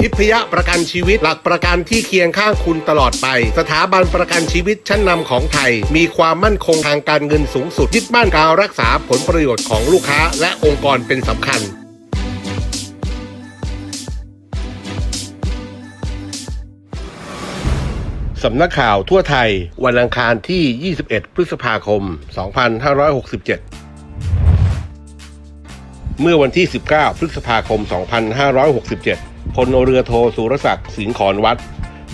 ทิพยประกันชีวิต หลักประกันที่เคียงข้างคุณตลอดไป สถาบันประกันชีวิตชั้นนำของไทย มีความมั่นคงทางการเงินสูงสุดยึดมั่นการรักษาผลประโยชน์ของลูกค้า และองค์กรเป็นสำคัญสำนักข่าวทั่วไทย วันอังคารที่ 21 พฤษภาคม 2567 เมื่อวันที่ 19 พฤษภาคม 2567 พลเรือโทสุรศักดิ์สิงห์ขอนวัด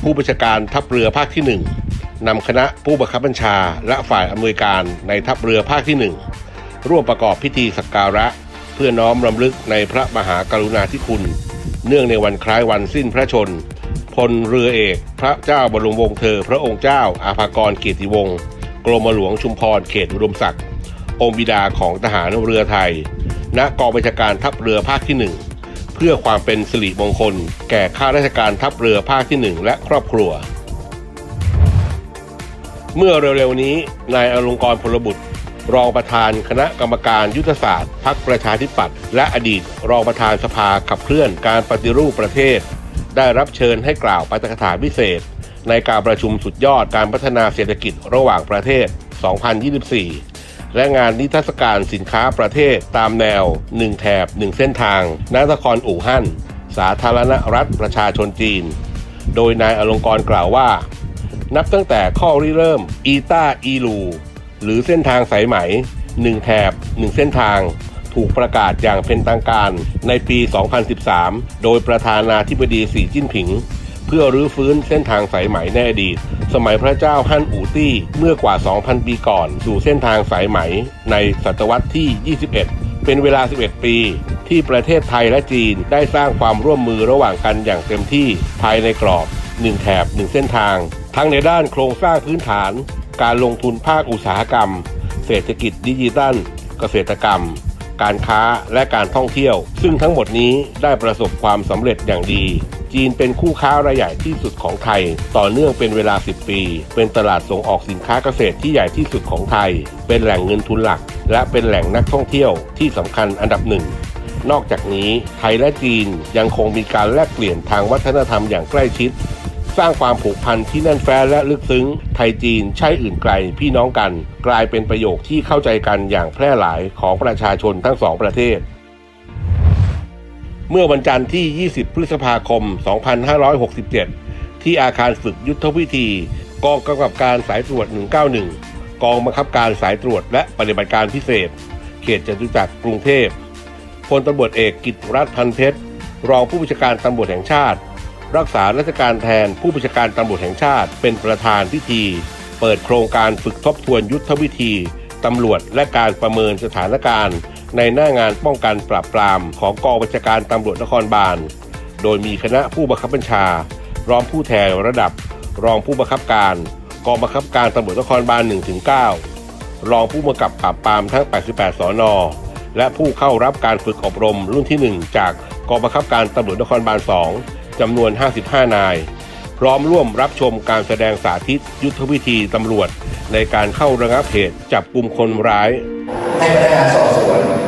ผู้บัญชาการทัพเรือภาคที่ 1นำคณะผู้บังคับบัญชา และฝ่ายอำนวยการในทัพเรือภาคที่ 1 ร่วมประกอบพิธีสักการะ เพื่อน้อมรำลึกในพระมหากรุณาธิคุณ เนื่องในวันคล้ายวันสิ้นพระชน พลเรือเอกพระเจ้าบรมวงศ์เธอ พระองค์เจ้าอาภากรเกียรติวงศ์กรมหลวงชุมพรเขตอุดมศักดิ์องค์บิดาของทหารเรือไทย ณกองบัญชาการทัพเรือภาคที่หนึ่งเพื่อความเป็นสิริมงคล แก่ข้าราชการทัพเรือภาคที่หนึ่งและครอบครัว เมื่อเร็วๆนี้นายอลงกรณ์พลบุตร รองประธานคณะกรรมการยุทธศาสตร์พรรคประชาธิปัตย์และอดีต รองประธานสภาขับเคลื่อนการปฏิรูปประเทศ ได้รับเชิญให้กล่าวปาฐกถาพิเศษ ในการประชุมสุดยอดการพัฒนาเศรษฐกิจระหว่างประเทศ 2024 และงานนิทรรศการสินค้าประเทศตามแนว 1 แถบ 1 เส้นทางนครอู่ฮั่น สาธารณรัฐประชาชนจีน โดยนายอลงกรกล่าวว่า นับตั้งแต่ข้อริเริ่มอีต้าอีลูหรือเส้นทางสายไหม 1 แถบ 1 เส้นทาง ถูกประกาศอย่างเป็นทางการในปี 2013 โดยประธานาธิบดีสีจิ้นผิง เพื่อรื้อฟื้นเส้นทางสายไหมในอดีต สมัยพระเจ้าฮั่นอู่ตี้เมื่อกว่า 2,000 ปีก่อน สู่เส้นทางสายไหมในศตวรรษที่ 21 เป็นเวลา 11 ปี ที่ประเทศไทยและจีนได้สร้างความร่วมมือระหว่างกันอย่างเต็มที่ภายในกรอบ 1 แถบ 1 เส้นทาง ทั้งในด้านโครงสร้างพื้นฐาน การลงทุนภาคอุตสาหกรรม เศรษฐกิจดิจิทัล เกษตรกรรมการค้าและการท่องเที่ยว ซึ่งทั้งหมดนี้ได้ประสบความสำเร็จอย่างดี จีนเป็นคู่ค้ารายใหญ่ที่สุดของไทย ต่อเนื่องเป็นเวลา 10 ปี เป็นตลาดส่งออกสินค้าเกษตรที่ใหญ่ที่สุดของไทย เป็นแหล่งเงินทุนหลัก และเป็นแหล่งนักท่องเที่ยวที่สำคัญอันดับหนึ่งนอกจากนี้ไทยและจีนยังคงมีการแลกเปลี่ยนทางวัฒนธรรมอย่างใกล้ชิด สร้างความผูกพันที่แน่นแฟ้นและลึกซึ้ง ไทยจีนใช่อื่นไกลพี่น้องกัน กลายเป็นประโยคที่เข้าใจกันอย่างแพร่หลายของประชาชนทั้งสองประเทศ เมื่อวันจันทร์ที่ 20 พฤษภาคม 2567 ที่อาคารฝึกยุทธวิธี กองกำกับการสายตรวจ 191 กองบังคับการสายตรวจและปฏิบัติการพิเศษ เขตจตุจักรกรุงเทพพลตำรวจเอกกิตรัฐพันเพชร รองผู้บัญชาการตำรวจแห่งชาติ รักษาราชการแทนผู้บัญชาการตำรวจแห่งชาติ เป็นประธานพิธี เปิดโครงการฝึกทบทวนยุทธวิธีตำรวจและการประเมินสถานการณ์ ในหน้างานป้องกันปราบปรามของกองบัญชาการตำรวจนครบาล โดยมีคณะผู้บังคับบัญชา รองผู้แทนระดับ รองผู้บังคับการ กองบังคับการตำรวจนครบาล1-9รองผู้กำกับปราบปรามทั้ง 88 สอนอ และผู้เข้ารับการฝึกอบรมรุ่นที่ 1 จากกองบังคับการตำรวจนครบาล 2จำนวน 55 นาย พร้อมร่วมรับชมการแสดงสาธิตยุทธวิธีตำรวจ ในการเข้าระงับเหตุจับกลุ่มคนร้าย ให้พนักงานสอบสวน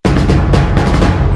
เ